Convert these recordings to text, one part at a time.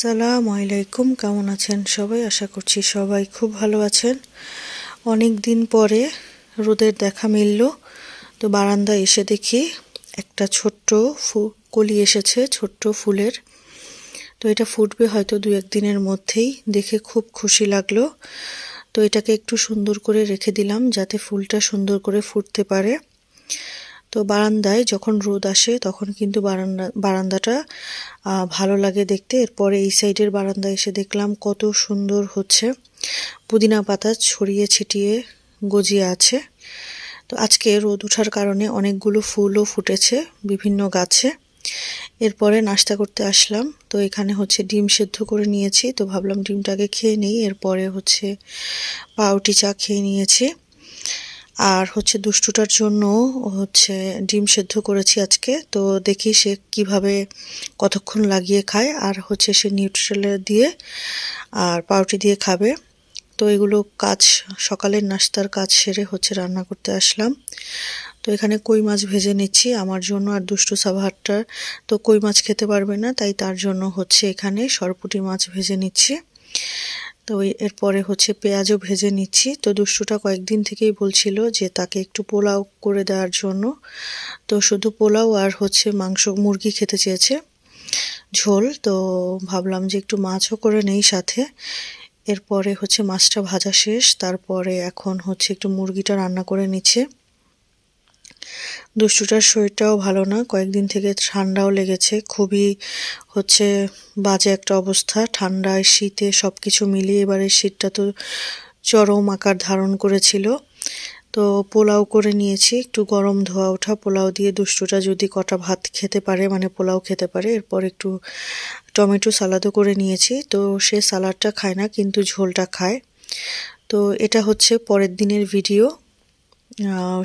সালাম আলাইকুম, কেমন আছেন সবাই? আশা করছি সবাই খুব ভালো আছেন। অনেক দিন পরে রোদের দেখা মিলল, তো বারান্দায় এসে দেখি একটা ছোট্ট ফু, কলি এসেছে, ছোট্ট ফুলের। তো এটা ফুটবে হয়তো দু একদিনের মধ্যেই, দেখে খুব খুশি লাগল। তো এটাকে একটু সুন্দর করে রেখে দিলাম, যাতে ফুলটা সুন্দর করে ফুটতে পারে। তো বারান্দায় যখন রোদ আসে তখন কিন্তু বারান্দা, বারান্দাটা ভালো লাগে দেখতে। এরপরে এই সাইডের বারান্দায় এসে দেখলাম কত সুন্দর হচ্ছে। পুদিনা পাতা ছড়িয়ে ছিটিয়ে গজিয়ে আছে। তো আজকে রোদ ওঠার কারণে অনেকগুলো ফুলও ফুটেছে বিভিন্ন গাছে। এরপরে নাস্তা করতে আসলাম। তো এখানে হচ্ছে ডিম সেদ্ধ করে নিয়েছি। তো ভাবলাম ডিমটাকে খেয়ে নিই। এরপরে হচ্ছে পাউটি চা খেয়ে নিয়েছি। আর হচ্ছে দুষ্টুটার জন্য হচ্ছে ডিম সেদ্ধ করেছি আজকে। তো দেখি সে কীভাবে কতক্ষণ লাগিয়ে খায়। আর হচ্ছে সে নিউট্রেলের দিয়ে আর পাউটি দিয়ে খাবে। তো এগুলো কাজ, সকালের নাস্তার কাজ সেরে হচ্ছে রান্না করতে আসলাম। তো এখানে কই মাছ ভেজে নিচ্ছি আমার জন্য আর দুষ্টু সাভারটার। তো কই মাছ খেতে পারবে না, তাই তার জন্য হচ্ছে এখানে সরপুটি মাছ ভেজে নিচ্ছি। তো এরপরে হচ্ছে পেঁয়াজও ভেজে নিচ্ছি। তো দুষ্টুটা কয়েকদিন থেকেই বলছিল যে তাকে একটু পোলাও করে দেওয়ার জন্য। তো শুধু পোলাও আর হচ্ছে মাংস, মুরগি খেতে চেয়েছে ঝোল। তো ভাবলাম যে একটু মাছও করে নেই সাথে। এরপরে হচ্ছে মাছটা ভাজা শেষ। তারপরে এখন হচ্ছে একটু মুরগিটা রান্না করে নিচ্ছে। দুষ্টুটার শরীরটাও ভালো না, কয়েকদিন থেকে ঠান্ডাও লেগেছে, খুবই হচ্ছে বাজে একটা অবস্থা, ঠান্ডায়, শীতে সব কিছু মিলিয়ে এবারে শীতটা তো চরম আকার ধারণ করেছিল। তো পোলাও করে নিয়েছি, একটু গরম ধোয়া ওঠা, পোলাও দিয়ে দুষ্টুটা যদি কটা ভাত খেতে পারে মানে পোলাও খেতে পারে, এরপর একটু টমেটো সালাদও করে নিয়েছি, তো সে সালাডটা খায় না, কিন্তু ঝোলটা খায়। তো এটা হচ্ছে পরের দিনের ভিডিও।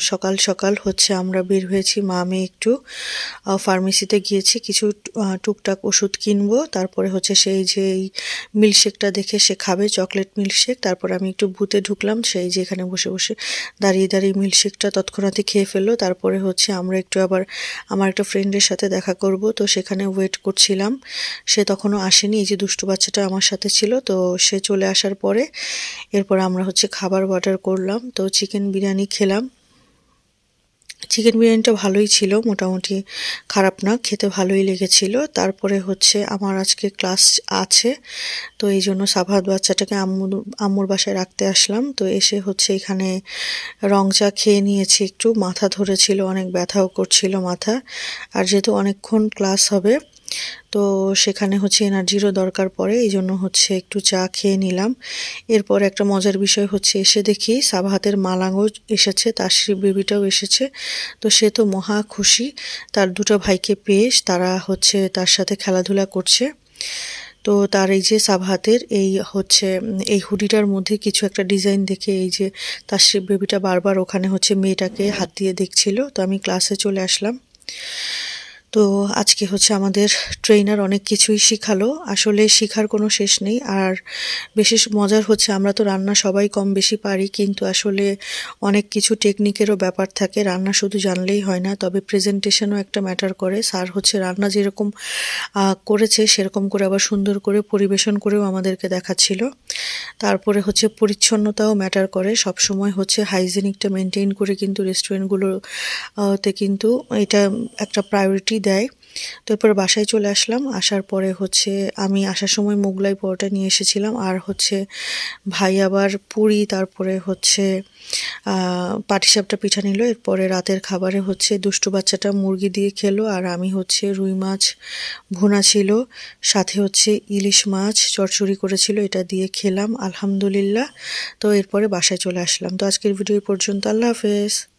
সকাল সকাল হচ্ছে আমরা বের হয়েছি, মা, আমি একটু ফার্মেসিতে গিয়েছি, কিছু টুকটাক ওষুধ কিনবো, তারপরে হচ্ছে সেই যে এই মিল্কশেকটা দেখে সে খাবে চকলেট মিল্কশেক তারপরে আমি একটু বুথে ঢুকলাম সেই যে এখানে বসে বসে দাঁড়িয়ে দাঁড়িয়ে মিল্কশেকটা তৎক্ষণাৎই খেয়ে ফেলল, তারপরে হচ্ছে আমরা একটু আবার আমার একটা ফ্রেন্ডের সাথে দেখা করব, তো সেখানে ওয়েট করছিলাম, সে তখনও আসেনি, এই যে দুষ্টু বাচ্চাটা আমার সাথে ছিল, তো সে চলে আসার পরে, এরপর আমরা হচ্ছে খাবার অর্ডার করলাম, তো চিকেন বিরিয়ানি খেলাম চিকেন বিরিয়ানিটা ভালোই ছিল, মোটামুটি খারাপ না, খেতে ভালোই লেগেছিল। তারপরে হচ্ছে আমার আজকে ক্লাস আছে, তো এই জন্য সাভাত বাচ্চাটাকে আম্মুর আম্মুর বাসায় রাখতে আসলাম। তো এসে হচ্ছে এখানে রং চা খেয়ে নিয়েছি একটু, মাথা ধরেছিল, অনেক ব্যথাও করছিল মাথা। আর যেহেতু অনেকক্ষণ ক্লাস হবে তো সেখানে হচ্ছে এনার্জিরও দরকার পড়ে এই জন্য হচ্ছে একটু চা খেয়ে নিলাম। এরপর একটা মজার বিষয় হচ্ছে, এসে দেখি সাবাহাতের মালাঙ্গও এসেছে, তার শ্রী বেবিটাও এসেছে। তো সে তো মহা খুশি, তার দুটো ভাইকে পেয়ে তারা হচ্ছে তার সাথে খেলাধুলা করছে। তো তার এই যে সাবহাতের এই হচ্ছে, এই হুডিটার মধ্যে কিছু একটা ডিজাইন দেখে এই যে তার বেবিটা বারবার ওখানে হচ্ছে মেয়েটাকে হাত দিয়ে দেখছিল। তো আমি ক্লাসে চলে আসলাম। তো আজকে হচ্ছে আমাদের ট্রেনার অনেক কিছুই শিখালো। আসলে শিখার কোনো শেষ নেই। আর বেশি মজার হচ্ছে আমরা তো রান্না সবাই কম বেশি পারি, কিন্তু আসলে অনেক কিছু টেকনিকেরও ব্যাপার থাকে। রান্না শুধু জানলেই হয় না, তবে প্রেজেন্টেশনও একটা ম্যাটার করে। স্যার হচ্ছে রান্না যেরকম করেছে, সেরকম করে আবার সুন্দর করে পরিবেশন করেও আমাদেরকে দেখাচ্ছিল। তারপরে হচ্ছে পরিচ্ছন্নতাও ম্যাটার করে। সব সময় হচ্ছে হাইজেনিকটা মেনটেন করে কিন্তু রেস্টুরেন্টগুলোতে কিন্তু এটা একটা প্রায়োরিটি দেয়। তো বাসায় চলে আসলাম। আসার পরে হচ্ছে আমি আসার সময় মোগলাই পরোটা নিয়ে এসেছিলাম। আর হচ্ছে ভাই আবার পুরি, তারপরে হচ্ছে পাটিসাপটা পিঠা নিল। এরপরে রাতের খাবারে হচ্ছে দুষ্টু বাচ্চাটা মুরগি দিয়ে খেলো। আর আমি হচ্ছে রুই মাছ ভুনা ছিল। সাথে হচ্ছে ইলিশ মাছ চরচড়ি করেছিল। এটা দিয়ে খেলাম, আলহামদুলিল্লাহ। তো এরপরে বাসায় চলে আসলাম। তো আজকের ভিডিও পর্যন্ত। আল্লাহ হাফেজ।